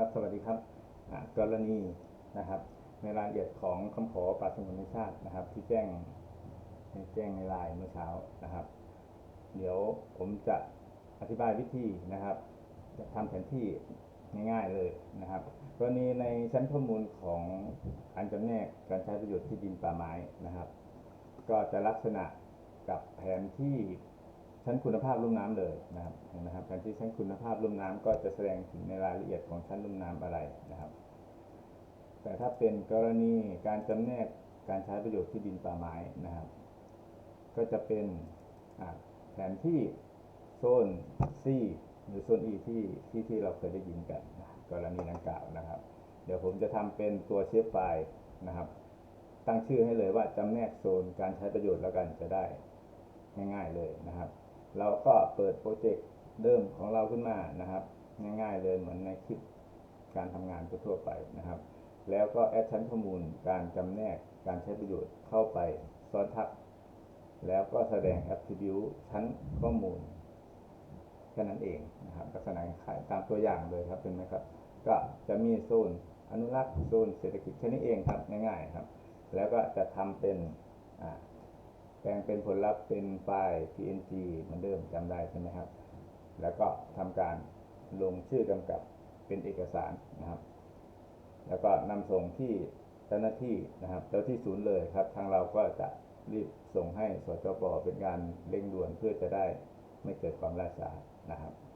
ครับสวัสดีครับกรณีนะครับ ในรายละเอียดของคำขอป่าสงวนแห่งชาตินะครับ ที่แจ้งแจ้งในไลน์เมื่อเช้านะครับ เดี๋ยวผมจะอธิบายวิธีนะครับ จะทำแผนที่ง่ายๆเลยนะครับกรณีในชั้นข้อมูลของการจำแนกการใช้ประโยชน์ที่ดินป่าไม้นะครับ ก็จะลักษณะกับแผนที่ ชั้นคุณภาพลุ่มน้ำเลยนะครับนไหมครับแผนที่ชั้นคุณภาพลุ่มน้ำก็จะแสดงถึงในรายละเอียดของชั้นลุ่มน้ำอะไรนะครับ แต่ถ้าเป็นกรณีการจำแนกการใช้ประโยชน์ที่ดินป่าไม้นะครับ ก็จะเป็นแผนที่โซน C หรือโซน E ที่ที่ที่เราเคยได้ยินกันนะกรณีดังกล่าวนะครับ เดี๋ยวผมจะทำเป็นตัวเชฟไฟล์นะครับ ตั้งชื่อให้เลยว่าจำแนกโซนการใช้ประโยชน์แล้วกันจะได้ง่ายๆเลยนะครับ เราก็เปิดโปรเจกต์เดิมของเราขึ้นมานะครับ ง่ายๆเลยเหมือนในคลิปการทำงานทั่วๆไปนะครับ แล้วก็แอดชั้นข้อมูลการจำแนกการใช้ประโยชน์เข้าไปซ้อนทับ แล้วก็แสดง attribute ชั้นข้อมูลแค่นั้นเองนะครับลักษณะคล้ายตามตัวอย่างเลยครับเป็นไหมครับ ก็จะมีโซนอนุรักษ์โซนเศรษฐกิจแค่นี้เองครับง่ายๆครับ แล้วก็จะทำเป็นอ่า ปลงเป็นผลลัพธ์เป็นไฟล์ png เหมือนเดิมจำได้ใช่ไหมครับ แล้วก็ทำการลงชื่อกำกับเป็นเอกสารนะครับ แล้วก็นำส่งที่เจ้าหน้าที่นะครับเจ้าที่ศูนย์เลยครับ ทางเราก็จะรีบส่งให้สจปเป็นการเร่งด่วนเพื่อจะได้ไม่เกิดความล่าช้านะครับนะครับ